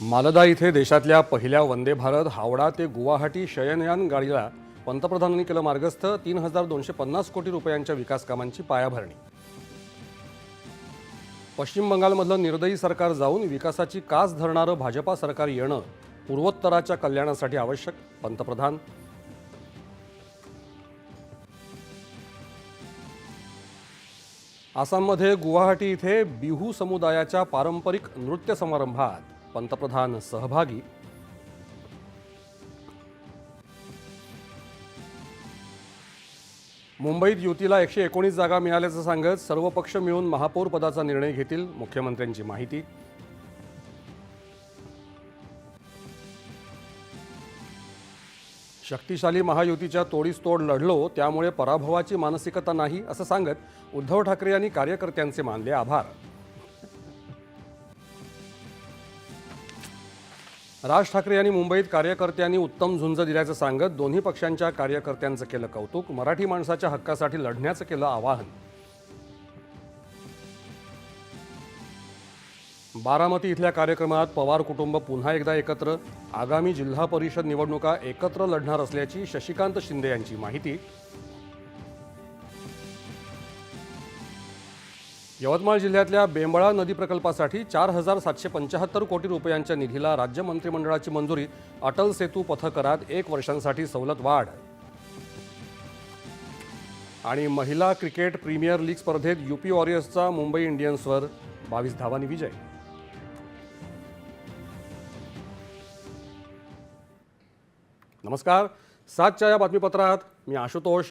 मालदा इथे देशातल्या पहिल्या वंदे भारत हावडा ते गुवाहाटी शयनयान गाडीला पंतप्रधानांनी केलं मार्गस्थ तीन हजार दोनशे पन्नास कोटी रुपयांच्या विकास कामांची पायाभरणी. पश्चिम बंगालमधलं निर्दयी सरकार जाऊन विकासाची कास धरणारं भाजपा सरकार येणं पूर्वोत्तराच्या कल्याणासाठी आवश्यक पंतप्रधान. आसाममध्ये गुवाहाटी इथे बिहू समुदायाच्या पारंपरिक नृत्य समारंभात पंतप्रधान सहभागी. मुंबईत युतीला एकशे एकोणीस जागा मिळाल्याचं सांगत सर्व पक्ष मिळून महापौर पदाचा निर्णय घेतील मुख्यमंत्र्यांची माहिती. शक्तिशाली महायुतीच्या तोडीस तोड लढलो त्यामुळे पराभवाची मानसिकता नाही असं सांगत उद्धव ठाकरे यांनी कार्यकर्त्यांचे मानले आभार. राज ठाकरे यांनी मुंबईत कार्यकर्त्यांनी उत्तम झुंज दिल्याचं सांगत दोन्ही पक्षांच्या कार्यकर्त्यांचं केलं कौतुक मराठी माणसाच्या हक्कासाठी लढण्याचं केलं आवाहन. बारामती इथल्या कार्यक्रमात पवार कुटुंब पुन्हा एकदा एकत्र आगामी जिल्हा परिषद निवडणुका एकत्र लढणार असल्याची शशिकांत शिंदे यांची माहिती. यवतमाळ जिल्ह्यातल्या बेंबळा नदी प्रकल्पासाठी चार हजार सातशे पंच्याहत्तर कोटी रुपयांच्या निधीला राज्य मंत्रिमंडळाची मंजुरी अटल सेतू पथकरात एक वर्षांसाठी सवलत वाढ. आणि महिला क्रिकेट प्रीमियर लीग स्पर्धेत युपी वॉरियर्सचा मुंबई इंडियन्सवर बावीस धावांनी विजय. नमस्कार सातच्या या बातमीपत्रात मी आशुतोष.